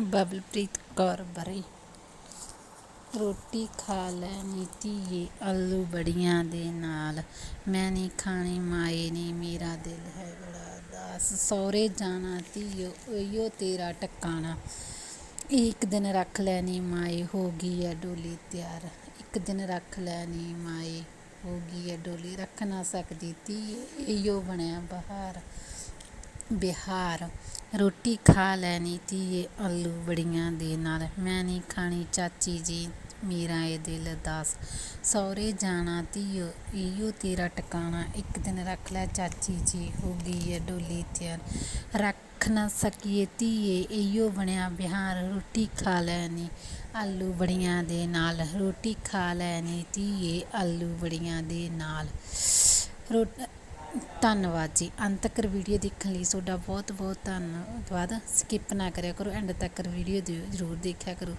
ਬਬਲਪ੍ਰੀਤ ਕੌਰ ਬਰੀ। ਰੋਟੀ ਖਾ ਲੈਣੀ ਧੀਏ ਆਲੂ ਬੜੀਆਂ ਦੇ ਨਾਲ। ਮੈਂ ਨਹੀਂ ਖਾਣੀ, ਮਾਏ ਨੀ, ਮੇਰਾ ਦਿਲ ਹੈ ਬੜਾ ਉਦਾਸ ਸਹੁਰੇ ਜਾਣਾ, ਧੀਓ ਉਈਓ ਤੇਰਾ ਟਿਕਾਣਾ। ਇੱਕ ਦਿਨ ਰੱਖ ਲੈਣੀ ਮਾਏ, ਹੋ ਗਈ ਐ ਡੋਲੀ ਤਿਆਰ। ਇੱਕ ਦਿਨ ਰੱਖ ਲੈਣੀ ਮਾਏ, ਹੋ ਗਈ ਐ ਡੋਲੀ। ਰੱਖ ਨਾ ਸਕਦੀ ਧੀਏ ਇਓ ਬਣਿਆ ਬਹਾਰ। ਬਿਹਾਰ। ਰੋਟੀ ਖਾ ਲੈਣੀ ਧੀਏ, ਆਲੂ ਬੜੀਆਂ ਦੇ ਨਾਲ। ਮੈਂ ਨਹੀਂ ਖਾਣੀ ਚਾਚੀ ਜੀ, ਮੇਰਾ ਇਹ ਦਿਲ ਉਦਾਸ ਸਹੁਰੇ ਜਾਣਾ ਧੀਓ ਇਹੋ ਤੇਰਾ ਟਿਕਾਣਾ। ਇੱਕ ਦਿਨ ਰੱਖ ਲੈ ਚਾਚੀ ਜੀ, ਹੋ ਗਈ ਹੈ ਡੋਲੀ ਤਿਆਰ। ਰੱਖ ਨਾ ਸਕੀਏ ਧੀਏ ਇਹੋ ਬਣਿਆ ਬਿਹਾਰ ਰੋਟੀ ਖਾ ਲੈਣੀ ਆਲੂ ਬੜੀਆਂ ਦੇ ਨਾਲ। ਰੋਟੀ ਖਾ ਲੈਣੀ ਧੀਏ, ਆਲੂ ਬੜੀਆਂ ਦੇ ਨਾਲ। ਰੋ ਧੰਨਵਾਦ ਜੀ। ਅੰਤ ਤੱਕ ਵੀਡੀਓ ਦੇਖਣ ਲਈ ਤੁਹਾਡਾ ਬਹੁਤ ਬਹੁਤ ਧੰਨਵਾਦ। ਸਕਿੱਪ ਨਾ ਕਰਿਆ ਕਰੋ ਐਂਡ ਤੱਕ ਵੀਡੀਓ ਜ਼ਰੂਰ ਦੇਖਿਆ ਕਰੋ।